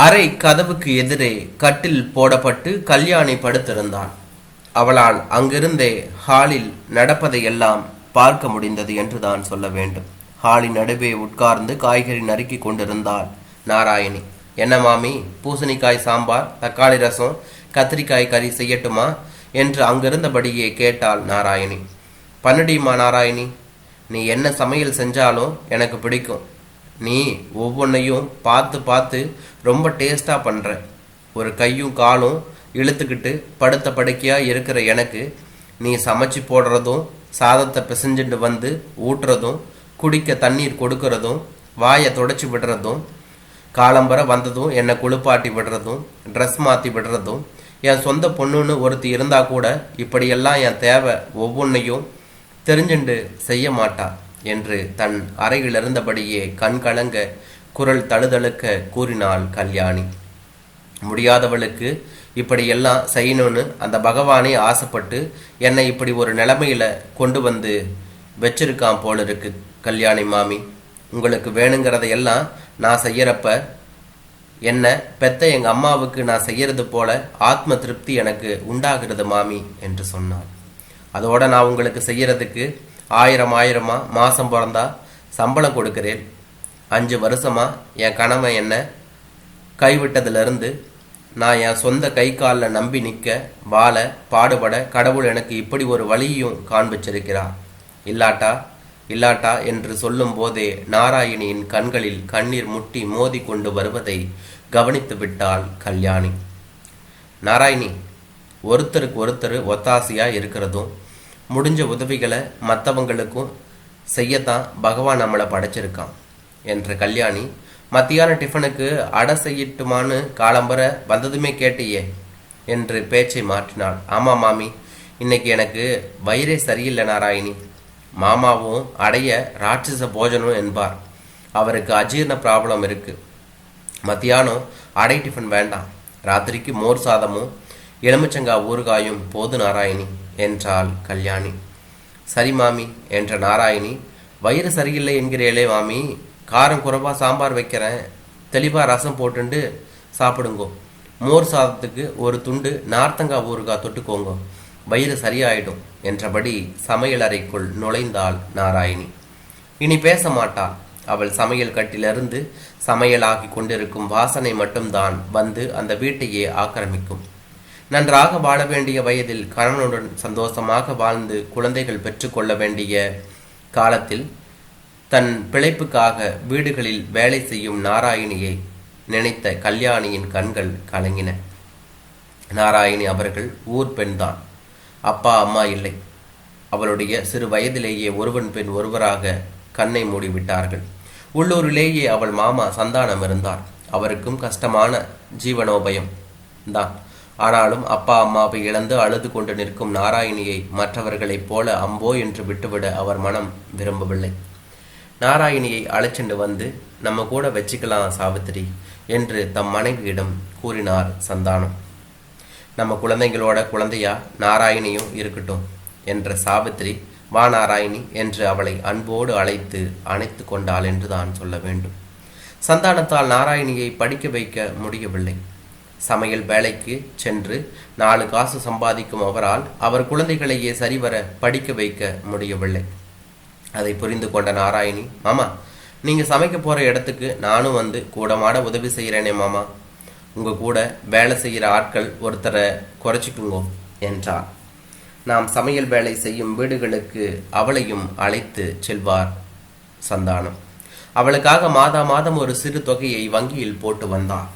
அறை கதவுக்கு எதிரே கட்டில் போடப்பட்டு கல்யாணி படுத்திருந்தான் அவளால் அங்கிருந்தே ஹாலில் நடப்பதையெல்லாம் பார்க்க முடிந்தது என்று தான் சொல்ல வேண்டும். ஹாலின் நடுவே உட்கார்ந்து காய்கறி நறுக்கி கொண்டிருந்தாள் நாராயணி. என்ன மாமி பூசணிக்காய் சாம்பார் தக்காளி ரசம் கத்திரிக்காய் கறி செய்யட்டுமா? என்று அங்கிருந்தபடியே கேட்டாள் நாராயணி. பண்ணடியுமா நாராயணி நீ என்ன சமையல் செஞ்சாலும் எனக்கு பிடிக்கும். நீ ஒவ்வொன்றையும் பார்த்து பார்த்து ரொம்ப டேஸ்டாக பண்ணுற ஒரு கையும் காலும் இழுத்துக்கிட்டு படுத்த படுக்கையாக இருக்கிற எனக்கு நீ சமைச்சு போடுறதும் சாதத்தை பிசைஞ்சுட்டு வந்து ஊட்டுறதும் குடிக்க தண்ணீர் கொடுக்கறதும் வாயை தொடச்சி விடுறதும் காலம்பர வந்ததும் என்னை குளிப்பாட்டி விடுறதும் ட்ரெஸ் மாற்றி விடுறதும் என் சொந்த பொண்ணுன்னு ஒருத்தி இருந்தால் கூட இப்படியெல்லாம் என் தேவை ஒவ்வொன்றையும் தெரிஞ்சுண்டு செய்ய மாட்டா. என்று தன் அறையில் இருந்தபடியே கண் கலங்க குரல் தழுதழுக்க கூறினாள் கல்யாணி. முடியாதவளுக்கு இப்படியெல்லாம் செய்யணும்னு அந்த பகவானே ஆசைப்பட்டு என்னை இப்படி ஒரு நிலைமையில கொண்டு வந்து வச்சிருக்கான் போல இருக்கு கல்யாணி மாமி. உங்களுக்கு வேணுங்கிறதையெல்லாம் நான் செய்யறப்ப என்ன பெத்த எங்க அம்மாவுக்கு நான் செய்யறது போல ஆத்ம திருப்தி எனக்கு உண்டாகிறது மாமி என்று சொன்னார் அதோட நான் உங்களுக்கு செய்யறதுக்கு ஆயிரம் ஆயிரமா மாதம் பிறந்தா சம்பளம் கொடுக்கிறேன். அஞ்சு வருஷமா என் கணவன் என்ன? கைவிட்டதுலேருந்து நான் என் சொந்த கை காலில் நம்பி நிற்க வாழ பாடுபட கடவுள் எனக்கு இப்படி ஒரு வழியும் காண்பிச்சிருக்கிறார். இல்லாட்டா? இல்லாட்டா என்று சொல்லும் போதே நாராயணியின் கண்களில் கண்ணீர் முட்டி மோதி கொண்டு வருவதை கவனித்து விட்டாள் கல்யாணி. நாராயணி ஒருத்தருக்கு ஒருத்தர் ஒத்தாசையாக இருக்கிறதும் முடிஞ்ச உதவிகளை மற்றவங்களுக்கும் செய்யத்தான் பகவான் நம்மளை படைச்சிருக்கான் என்ற கல்யாணி. மத்தியான டிஃபனுக்கு அடை செய்யட்டுமான்னு காலம்பர வந்ததுமே கேட்டியே என்று பேச்சை மாற்றினாள். ஆமா மாமி இன்னைக்கு எனக்கு வயிறே சரியில்லை நாராயணி. மாமாவும் அடைய ராட்சச போஜனம் என்பார். அவருக்கு அஜீரண ப்ராப்ளம் இருக்கு. மத்தியானம் அடை டிஃபன் வேண்டாம். ராத்திரிக்கு மோர் சாதமும் எலுமிச்சங்காய் ஊறுகாயும் போது நாராயணி. என்றாள் கல்யாணி. சரி மாமி என்ற நாராயணி. வயிறு சரியில்லை என்கிறீளே மாமி. காரம் குறைவா சாம்பார் வைக்கிறேன். தெளிவாக ரசம் போட்டுண்டு சாப்பிடுங்கோ. மோர் சாதத்துக்கு ஒரு துண்டு நார்த்தங்காய் ஊறுகாய் தொட்டுக்கோங்க. வயிறு சரியாயிடும் என்றபடி சமையலறைக்குள் நுழைந்தாள் நாராயணி. இனி பேச மாட்டாள் அவள் சமையல் கட்டிலிருந்து சமையலாகி கொண்டிருக்கும் வாசனை மட்டும்தான் வந்து அந்த வீட்டையே ஆக்கிரமிக்கும். நன்றாக வாழ வேண்டிய வயதில் கணவனுடன் சந்தோஷமாக வாழ்ந்து குழந்தைகள் பெற்றுக்கொள்ள வேண்டிய காலத்தில் தன் பிழைப்புக்காக வீடுகளில் வேலை செய்யும் நாராயணியை நினைத்த கல்யாணியின் கண்கள் கலங்கின. நாராயணி அவர்கள் ஊர் பெண்தான். அப்பா அம்மா இல்லை. அவளுடைய சிறு வயதிலேயே ஒருவன் பெண் ஒருவராக கண்ணை மூடிவிட்டார்கள். உள்ளூரிலேயே அவள் மாமா சந்தானம் இருந்தார். அவருக்கும் கஷ்டமான ஜீவனோபயம் தான். ஆனாலும் அப்பா அம்மாவை இழந்து அழுது கொண்டு நிற்கும் நாராயணியை மற்றவர்களைப் போல அம்போ என்று விட்டுவிட அவர் மனம் விரும்பவில்லை. நாராயணியை அழைச்சிண்டு வந்து நம்ம கூட வச்சுக்கலாம் சாவித்திரி என்று தம் மனைவியிடம் கூறினார் சந்தானம். நம்ம குழந்தைங்களோட குழந்தையா நாராயணியும் இருக்கட்டும் என்ற சாவித்திரி வா நாராயணி என்று அவளை அன்போடு அழைத்து அணைத்து கொண்டாள் என்று தான் சொல்ல வேண்டும். சந்தானத்தால் நாராயணியை படிக்க வைக்க முடியவில்லை. சமையல் வேலைக்கு சென்று நாலு காசு சம்பாதிக்கும் அவரால் அவர் குழந்தைகளையே சரிவர படிக்க வைக்க முடியவில்லை. அதை புரிந்து கொண்ட நாராயணி மாமா நீங்க சமைக்க போற இடத்துக்கு நானும் வந்து கூடமாட உதவி செய்கிறேனே மாமா. உங்க கூட வேலை செய்கிற ஆட்கள் ஒருத்தரை குறைச்சிக்குங்கோ என்றார். நாம் சமையல் வேலை செய்யும் வீடுகளுக்கு அவளையும் அழைத்து செல்வார் சந்தானம். அவளுக்காக மாதா மாதம் ஒரு சிறு தொகையை வங்கியில் போட்டு வந்தார்.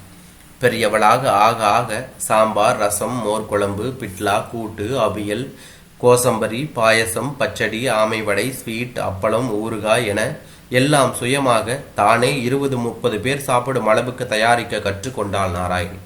பெரியவளாக ஆக ஆக சாம்பார் ரசம் மோர் குழம்பு பிட்லா கூட்டு அவியல் கோசம்பரி பாயசம் பச்சடி ஆமை வடை ஸ்வீட் அப்பளம் ஊறுகாய் என எல்லாம் சுயமாக தானே இருபது முப்பது பேர் சாப்பிடும் அளவுக்கு தயாரிக்க கற்றுக்கொண்டாள் நாராயண்.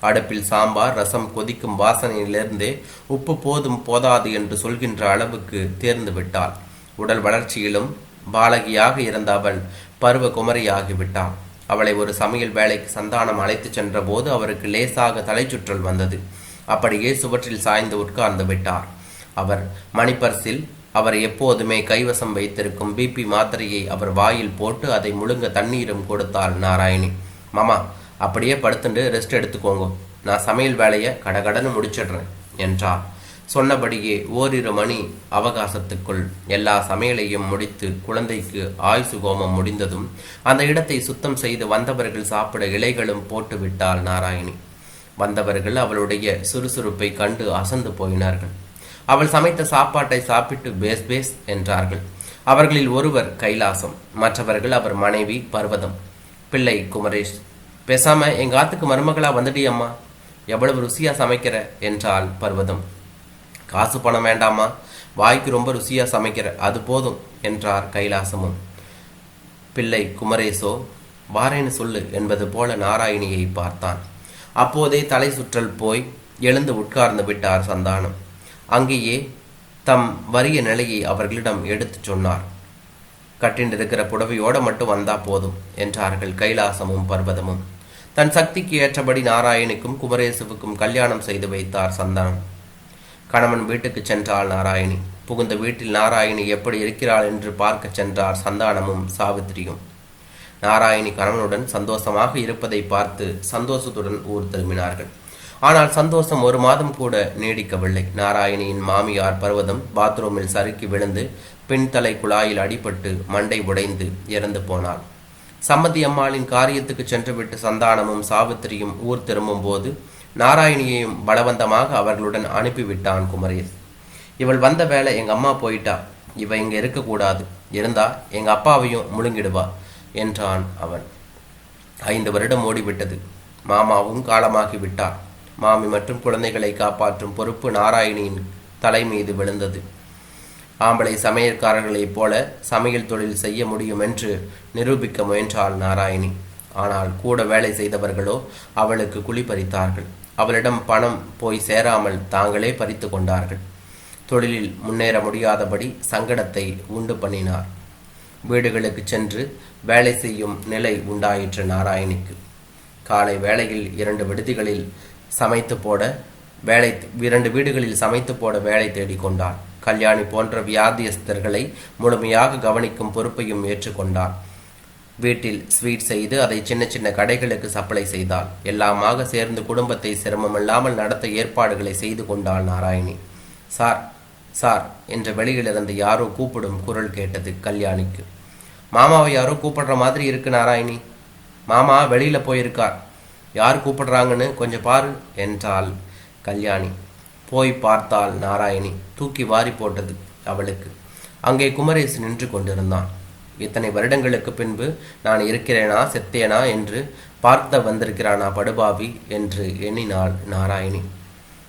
அடுப்பில் சாம்பார் ரசம் கொதிக்கும் வாசனையிலிருந்தே உப்பு போதும் போதாது என்று சொல்கின்ற அளவுக்கு தேர்ந்து விட்டாள். உடல் வளர்ச்சியிலும் பாலகியாக இருந்த அவள் பருவ குமரியாகிவிட்டாள் அவளை ஒரு சமையல் வேலைக்கு சந்தானம் அழைத்துச் சென்றபோது அவருக்கு லேசாக தலைச்சுற்றல் வந்தது. அப்படியே சுவற்றில் சாய்ந்து உட்கார்ந்து விட்டார். அவர் மணிப்பர்சில் அவர் எப்போதுமே கைவசம் வைத்திருக்கும் பிபி மாத்திரையை அவர் வாயில் போட்டு அதை முழுங்க தண்ணீரும் கொடுத்தாள் நாராயணி. மாமா அப்படியே படுத்துட்டு ரெஸ்ட் எடுத்துக்கோங்க. நான் சமையல் வேலையை கடகடன்னு முடிச்சிடுறேன் என்றார். சொன்னபடியே ஓரிரு மணி அவகாசத்துக்குள் எல்லா சமையலையும் முடித்து குழந்தைக்கு ஆயுசு கோமம் முடிந்ததும் அந்த இடத்தை சுத்தம் செய்து வந்தவர்கள் சாப்பிட இலைகளும் போட்டு விட்டாள் நாராயணி. வந்தவர்கள் அவளுடைய சுறுசுறுப்பை கண்டு அசந்து போயினார்கள். அவள் சமைத்த சாப்பாட்டை சாப்பிட்டு பேஸ் பேஸ் என்றார்கள். அவர்களில் ஒருவர் கைலாசம் மற்றவர்கள் அவர் மனைவி பர்வதம். பிள்ளை குமரேஷ் பேசாம எங்க ஆத்துக்கு மருமகளா வந்துட்டியம்மா? எவ்வளவு ருசியா சமைக்கிற? என்றாள் பர்வதம். காசு பணம் வேண்டாமா? வாய்க்கு ரொம்ப ருசியாக சமைக்கிற அது போதும் என்றார் கைலாசமும். பிள்ளை குமரேசோ வாரேன்னு சொல்லு என்பது போல நாராயணியை பார்த்தான். அப்போதே தலை சுற்றல் போய் எழுந்து உட்கார்ந்து விட்டார் சந்தானம். அங்கேயே தம் வறிய நிலையை அவர்களிடம் எடுத்துச் சொன்னார். கட்டிண்டிருக்கிற புடவையோட மட்டும் வந்தா போதும் என்றார்கள் கைலாசமும் பர்வதமும். தன் சக்திக்கு ஏற்றபடி நாராயணிக்கும் குமரேசுவுக்கும் கல்யாணம் செய்து வைத்தார் சந்தானம். கணவன் வீட்டுக்கு சென்றாள் நாராயணி. புகுந்த வீட்டில் நாராயணி எப்படி இருக்கிறாள் என்று பார்க்க சென்றார் சந்தானமும் சாவித்திரியும். நாராயணி கணவனுடன் சந்தோஷமாக இருப்பதை பார்த்து சந்தோஷத்துடன் ஊர் திரும்பினார்கள். ஆனால் சந்தோஷம் ஒரு மாதம் கூட நீடிக்கவில்லை. நாராயணியின் மாமியார் பர்வதம் பாத்ரூமில் சறுக்கி விழுந்து பின்தலை குழாயில் அடிபட்டு மண்டை உடைந்து இறந்து போனாள். சம்மதி அம்மாளின் காரியத்துக்கு சென்றுவிட்டு சந்தானமும் சாவித்திரியும் ஊர் திரும்பும் போது நாராயணியையும் பலவந்தமாக அவர்களுடன் அனுப்பிவிட்டான் குமரேஷ் இவள் வந்த வேலை எங்கள் அம்மா போயிட்டா. இவ இங்கே இருக்கக்கூடாது. இருந்தா எங்கள் அப்பாவையும் முழுங்கிடுவா என்றான் அவன். ஐந்து வருடம் ஓடிவிட்டது. மாமாவும் காலமாகி விட்டார். மாமி மற்றும் குழந்தைகளை காப்பாற்றும் பொறுப்பு நாராயணியின் தலை மீது விழுந்தது. ஆம்பளை சமையற்காரர்களைப் போல சமையல் தொழில் செய்ய முடியும் என்று நிரூபிக்க முயன்றாள் நாராயணி. ஆனால் கூட வேலை செய்தவர்களோ அவளுக்கு குழி பறித்தார்கள். அவளிடம் பணம் போய் சேராமல் தாங்களே பறித்து கொண்டார்கள். தொழிலில் முன்னேற முடியாதபடி சங்கடத்தை உண்டு பண்ணினார். வீடுகளுக்கு சென்று வேலை செய்யும் நிலை உண்டாயிற்று நாராயணிக்கு. காலை வேளையில் இரண்டு விடுதிகளில் சமைத்து போட வேலை இரண்டு வீடுகளில் சமைத்து போட வேலை தேடிக்கொண்டார் கல்யாணி போன்ற வியாதியஸ்தர்களை முழுமையாக கவனிக்கும் பொறுப்பையும் ஏற்றுக்கொண்டார் வீட்டில் ஸ்வீட் செய்து அதை சின்ன சின்ன கடைகளுக்கு சப்ளை செய்தாள். எல்லாமாக சேர்ந்து குடும்பத்தை சிரமமில்லாமல் நடத்த ஏற்பாடுகளை செய்து கொண்டாள் நாராயணி. சார் சார் என்ற வெளியிலிருந்து யாரோ கூப்பிடும் குரல் கேட்டது கல்யாணிக்கு. மாமாவை யாரோ கூப்பிடுற மாதிரி இருக்கு நாராயணி. மாமா வெளியில் போயிருக்கார். யார் கூப்பிடுறாங்கன்னு கொஞ்சம் பாரு என்றாள் கல்யாணி. போய் பார்த்தாள் நாராயணி. தூக்கி வாரி போட்டது அவளுக்கு. அங்கே குமரேசு நின்று கொண்டிருந்தான். இத்தனை வருடங்களுக்கு பின்பு நான் இருக்கிறேனா செத்தேனா என்று பார்த்த வந்திருக்கிறானா படுபாவி என்று எண்ணினாள் நாராயணி.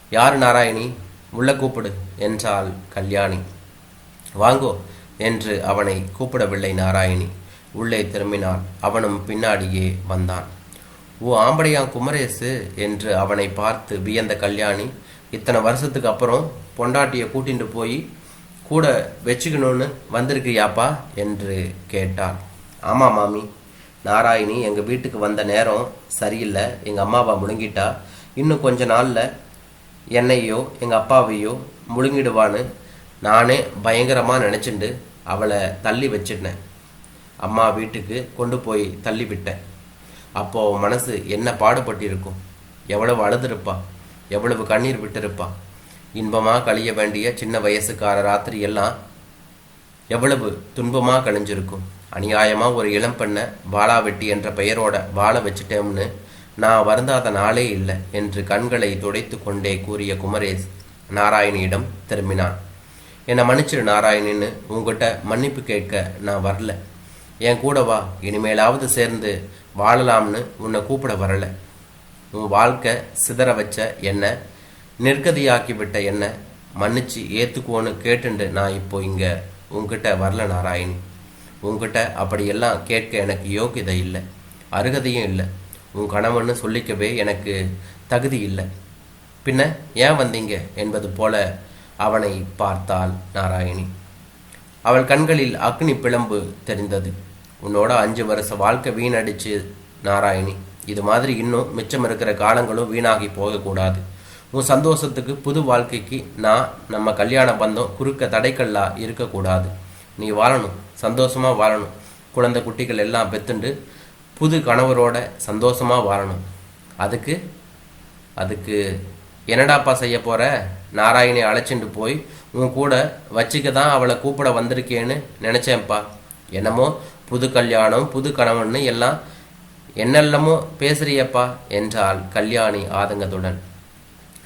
யார் நாராயணி? உள்ள கூப்பிடு என்றாள் கல்யாணி. வாங்கோ என்று அவனை கூப்பிடவில்லை நாராயணி. உள்ளே திரும்பினான் அவனும் பின்னாடியே வந்தான். ஓ ஆம்படையா குமரேசு என்று அவனை பார்த்து வியந்த கல்யாணி இத்தனை வருஷத்துக்கு அப்புறம் பொண்டாட்டியை கூட்டிட்டு போய் கூட வச்சுக்கணும்னு வந்திருக்கியாப்பா என்று கேட்டாள். ஆமாம் மாமி. நாராயணி எங்கள் வீட்டுக்கு வந்த நேரம் சரியில்லை. எங்கள் அம்மாவை முழுங்கிட்டா. இன்னும் கொஞ்ச நாளில் என்னையோ எங்கள் அப்பாவையோ முழுங்கிடுவான்னு நானே பயங்கரமாக நினச்சிண்டு அவளை தள்ளி வச்சிட்டேன் அம்மா வீட்டுக்கு கொண்டு போய் தள்ளி விட்டேன். அப்போது மனசு என்ன பாடுபட்டிருக்கும்? எவ்வளவு அழுதுருப்பா. எவ்வளவு கண்ணீர் விட்டிருப்பா. இன்பமாக கழிய வேண்டிய சின்ன வயசுக்கார ராத்திரி எல்லாம் எவ்வளவு துன்பமாக கழிஞ்சிருக்கும். அநியாயமாக ஒரு இளம் பெண்ணை வாளா வெட்டி என்ற பெயரோட வாழ வச்சுட்டேம்னு நான் வருந்தாத நாளே இல்லை என்று கண்களை துடைத்து கொண்டே கூறிய குமரேஷ் நாராயணியிடம் திரும்பினான். என்னை மன்னிச்சிரு நாராயணின்னு உங்ககிட்ட மன்னிப்பு கேட்க நான் வரல. என் கூட வா இனிமேலாவது சேர்ந்து வாழலாம்னு உன்னை கூப்பிட வரல. உன் வாழ்க்கை சிதற வச்ச என்ன நிர்கதியாக்கிவிட்ட என்ன? மன்னிச்சு ஏற்றுக்குவோன்னு கேட்டுண்டு நான் இப்போ இங்கே உங்ககிட்ட வரல நாராயணி. உங்ககிட்ட அப்படியெல்லாம் கேட்க எனக்கு யோகியதை இல்லை அருகதையும் இல்லை. உன் கணவன்னு சொல்லிக்கவே எனக்கு தகுதி இல்லை. பின்ன ஏன் வந்தீங்க? என்பது போல அவனை பார்த்தாள் நாராயணி. அவள் கண்களில் அக்னி பிளம்பு தெரிந்தது. உன்னோட அஞ்சு வருஷ வாழ்க்கை வீணடிச்சு நாராயணி. இது மாதிரி இன்னும் மிச்சம் இருக்கிற காலங்களும் வீணாகி போகக்கூடாது. உன் சந்தோஷத்துக்கு புது வாழ்க்கைக்கு நான் நம்ம கல்யாண பந்தம் குறுக்க தடைக்கல்லா இருக்கக்கூடாது. நீ வாழணும் சந்தோஷமாக வாழணும். குழந்தை குட்டிகள் எல்லாம் பெத்துண்டு புது கணவரோட சந்தோஷமாக வாழணும். அதுக்கு அதுக்கு என்னடாப்பா செய்ய போகிற நாராயணி அழைச்சிட்டு போய் உன் கூட வச்சுக்க தான் அவளை கூப்பிட வந்திருக்கேன்னு நினச்சேன்ப்பா. என்னமோ புது கல்யாணம் புது கணவன்னு எல்லாம் என்னெல்லாமோ பேசுறியப்பா என்றாள் கல்யாணி ஆதங்கத்துடன்.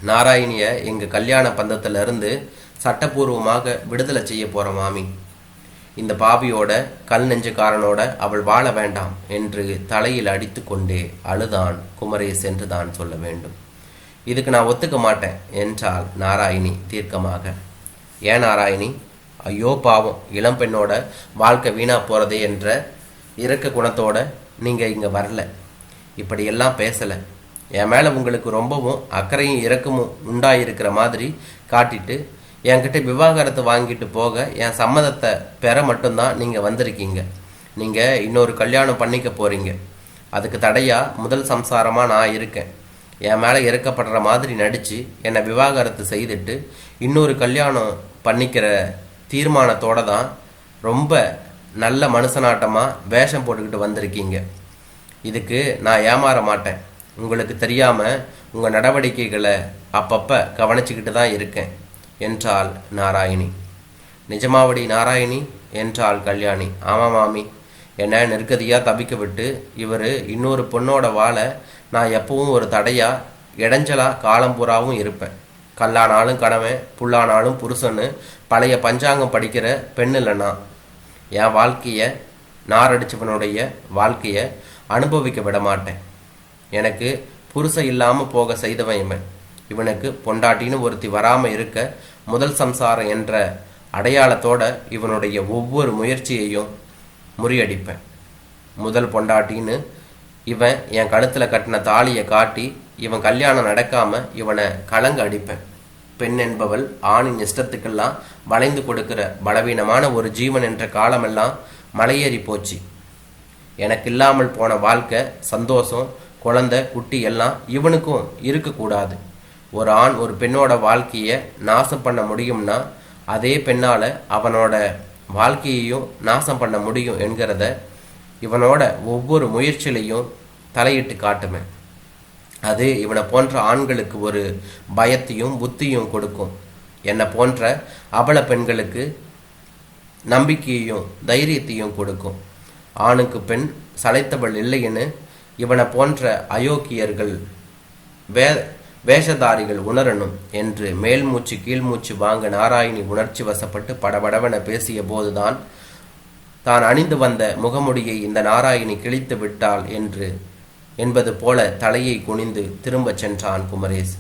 நாராயணிய எங்க கல்யாண பந்தத்துல இருந்து சட்டபூர்வமாக விடுதலை செய்ய போற மாமி. இந்த பாவியோட கல் நெஞ்சுக்காரனோட அவள் வாழ வேண்டாம் என்று தலையில் அடித்து கொண்டே அழுதான் குமரேஸ் என்று தான் சொல்ல வேண்டும். இதுக்கு நான் ஒத்துக்க மாட்டேன் என்றாள் நாராயணி தீர்க்கமாக. ஏன் நாராயணி? ஐயோ பாவம் இளம் பெண்ணோட வாழ்க்கை வீணா போறதே என்ற இறக்க குணத்தோட நீங்க இங்க வரல. இப்படியெல்லாம் பேசலை. என் மேலே உங்களுக்கு ரொம்பவும் அக்கறையும் இறக்கமும் உண்டாயிருக்கிற மாதிரி காட்டிட்டு என்கிட்ட விவாகரத்து வாங்கிட்டு போக என் சம்மதத்தை பெற மட்டும்தான் நீங்கள் வந்திருக்கீங்க. நீங்கள் இன்னொரு கல்யாணம் பண்ணிக்க போகிறீங்க அதுக்கு தடையாக முதல் சம்சாரமாக நான் இருக்கேன். என் மேலே இறக்கப்படுற மாதிரி நடித்து என்னை விவாகரத்து செய்துட்டு இன்னொரு கல்யாணம் பண்ணிக்கிற தீர்மானத்தோட தான் ரொம்ப நல்ல மனுஷனாட்டமாக வேஷம் போட்டுக்கிட்டு வந்திருக்கீங்க. இதுக்கு நான் ஏமாற மாட்டேன். உங்களுக்கு தெரியாமல் உங்கள் நடவடிக்கைகளை அப்பப்போ கவனிச்சுக்கிட்டு தான் இருக்கேன். என்றாள் நாராயணி. நிஜமாவடி நாராயணி? என்றாள் கல்யாணி. ஆமாம் மாமி. என்னை நெருக்கதியாக தவிக்க விட்டு இவர் இன்னொரு பொண்ணோட வாழ நான் எப்பவும் ஒரு தடையாக இடைஞ்சலாக காலம் பூராவும் இருப்பேன். கல்லானாலும் கணவன் புல்லானாலும் புருஷன்னு பழைய பஞ்சாங்கம் படிக்கிற பெண் இல்லைனா என் வாழ்க்கையை நாரடிச்சவனுடைய வாழ்க்கையை அனுபவிக்க விட மாட்டேன். எனக்கு புருஷன் இல்லாமல் போக செய்தவன் இவன். இவனுக்கு பொண்டாட்டின்னு ஒருத்தி வராமல் இருக்க முதல் சம்சாரம் என்ற அடையாளத்தோட இவனுடைய ஒவ்வொரு முயற்சியையும் முறியடிப்பேன். முதல் பொண்டாட்டின்னு இவன் என் கழுத்தில் கட்டின தாலியை காட்டி இவன் கல்யாணம் நடக்காமல் இவனை கலங்க அடிப்பேன். பெண் என்பவள் ஆணின் இஷ்டத்துக்கெல்லாம் வளைந்து கொடுக்கிற பலவீனமான ஒரு ஜீவன் என்ற காலமெல்லாம் மலையேறி போச்சு. எனக்கு இல்லாமல் போன வாழ்க்கை சந்தோஷம் குழந்தை குட்டி எல்லாம் இவனுக்கும் இருக்கக்கூடாது. ஒரு ஆண் ஒரு பெண்ணோட வாழ்க்கையை நாசம் பண்ண முடியும்னா அதே பெண்ணால் அவனோட வாழ்க்கையையும் நாசம் பண்ண முடியும் என்கிறத இவனோட ஒவ்வொரு முயற்சியிலையும் தலையிட்டு காட்டுமே. அது இவனை போன்ற ஆண்களுக்கு ஒரு பயத்தையும் புத்தியும் கொடுக்கும். என்னை போன்ற அபல பெண்களுக்கு நம்பிக்கையையும் தைரியத்தையும் கொடுக்கும். ஆணுக்கு பெண் சளைத்தவள் இல்லைன்னு இவனை போன்ற அயோக்கியர்கள் வே வேஷதாரிகள் உணரணும் என்று மேல் மூச்சு கீழ் மூச்சு வாங்க நாராயணி உணர்ச்சி வசப்பட்டு படபடவென பேசிய போதுதான் தான் அணிந்து வந்த முகமுடியை இந்த நாராயணி கிழித்து விட்டாள் என்று என்பது போல தலையை குனிந்து திரும்பச் சென்றான் குமரேஷ்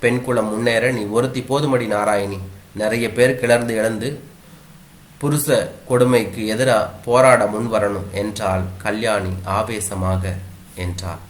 பெண்குலம் முன்னேற நீ ஒருத்தி போதுமடி நாராயணி. நிறைய பேர் கிளர்ந்து எழுந்து புருஷ கொடுமைக்கு எதிராக போராட முன்வரணும் என்றால் கல்யாணி ஆவேசமாக என்றாள்.